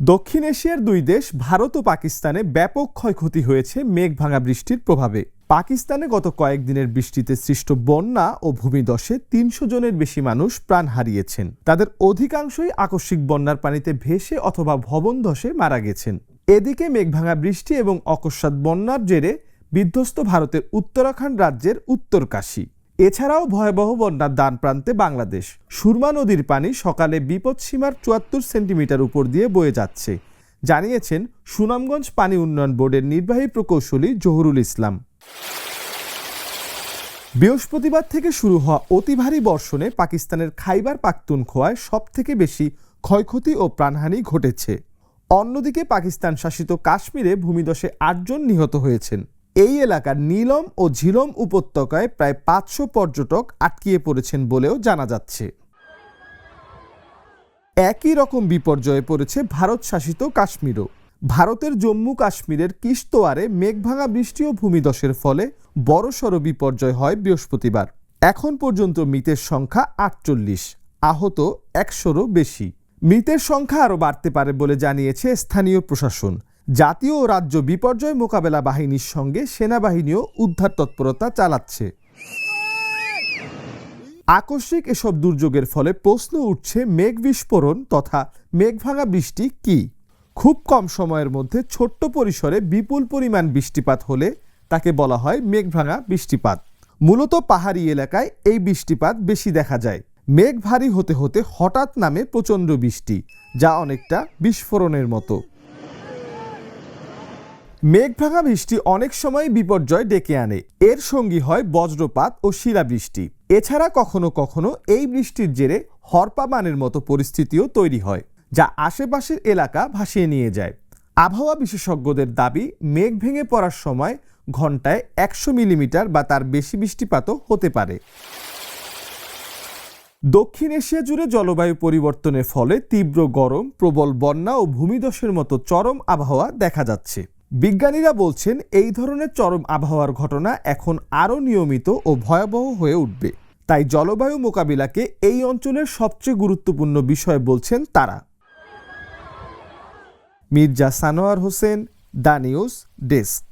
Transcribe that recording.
দক্ষিণ এশিয়ার দুই দেশ, ভারত ও পাকিস্তানে ব্যাপক ক্ষয়ক্ষতি হয়েছে মেঘ ভাঙা বৃষ্টির প্রভাবে। পাকিস্তানে গত কয়েকদিনের বৃষ্টিতে সৃষ্ট বন্যা ও ভূমিদশে তিনশো জনের বেশি মানুষ প্রাণ হারিয়েছেন। তাদের অধিকাংশই আকস্মিক বন্যার পানিতে ভেসে অথবা ভবন ধসে মারা গেছেন। এদিকে মেঘভাঙা বৃষ্টি এবং অকস্মাৎ বন্যার জেরে বিধ্বস্ত ভারতের উত্তরাখণ্ড রাজ্যের উত্তরকাশী। এছাড়াও ভয়াবহ বন্যার দান প্রান্তে বাংলাদেশ। সুরমা নদীর পানি সকালে বিপদসীমার চুয়াত্তর সেন্টিমিটার উপর দিয়ে বয়ে যাচ্ছে। জানিয়েছেন সুনামগঞ্জ পানি উন্নয়ন বোর্ডের নির্বাহী প্রকৌশলী জহুরুল ইসলাম। বৃহস্পতিবার থেকে শুরু হওয়া অতি ভারী বর্ষণে পাকিস্তানের খাইবার পাখতুনখোয়ায় সব থেকে বেশি ক্ষয়ক্ষতি ও প্রাণহানি ঘটেছে। অন্যদিকে পাকিস্তান শাসিত কাশ্মীরে ভূমিদশে আটজন নিহত হয়েছেন। এই এলাকার নীলম ও ঝিলম উপত্যকায় প্রায় পাঁচশো পর্যটক আটকিয়ে পড়েছেন বলেও জানা যাচ্ছে। একই রকম বিপর্যয়ে পড়েছে ভারত শাসিত কাশ্মীরও। ভারতের জম্মু কাশ্মীরের কিশতোয়ারে মেঘভাঙা বৃষ্টি ও ভূমিদশের ফলে বড়সড় বিপর্যয় হয় বৃহস্পতিবার। এখন পর্যন্ত মৃতের সংখ্যা আটচল্লিশ, আহত একশোরও বেশি। মৃতের সংখ্যা আরও বাড়তে পারে বলে জানিয়েছে স্থানীয় প্রশাসন। জাতীয় ও রাজ্য বিপর্যয় মোকাবেলা বাহিনীর সঙ্গে সেনাবাহিনীও উদ্ধার তৎপরতা চালাচ্ছে। আকস্মিক এসব দুর্যোগের ফলে প্রশ্ন উঠছে, মেঘ বিস্ফোরণ তথা মেঘভাঙা বৃষ্টি কি? খুব কম সময়ের মধ্যে ছোট্ট পরিসরে বিপুল পরিমাণ বৃষ্টিপাত হলে তাকে বলা হয় মেঘভাঙা বৃষ্টিপাত। মূলত পাহাড়ি এলাকায় এই বৃষ্টিপাত বেশি দেখা যায়। মেঘ ভারী হতে হতে হঠাৎ নামে প্রচণ্ড বৃষ্টি, যা অনেকটা বিস্ফোরণের মতো। মেঘভাঙা বৃষ্টি অনেক সময় বিপর্যয় ডেকে আনে। এর সঙ্গী হয় বজ্রপাত ও শিলাবৃষ্টি। এছাড়া কখনো কখনো এই বৃষ্টির জেরে হরপাবানের মতো পরিস্থিতিও তৈরি হয়, যা আশেপাশের এলাকা ভাসিয়ে নিয়ে যায়। আবহাওয়া বিশেষজ্ঞদের দাবি, মেঘ ভেঙে পড়ার সময় ঘন্টায় একশো মিলিমিটার বা তার বেশি বৃষ্টিপাতও হতে পারে। দক্ষিণ এশিয়া জুড়ে জলবায়ু পরিবর্তনের ফলে তীব্র গরম, প্রবল বন্যা ও ভূমিধসের মতো চরম আবহাওয়া দেখা যাচ্ছে। বিজ্ঞানীরা বলছেন, এই ধরনের চরম আবহাওয়ার ঘটনা এখন আরও নিয়মিত ও ভয়াবহ হয়ে উঠবে। তাই জলবায়ু মোকাবিলাকে এই অঞ্চলের সবচেয়ে গুরুত্বপূর্ণ বিষয় বলছেন তারা। Mirza Sanowar Hossain the news desk.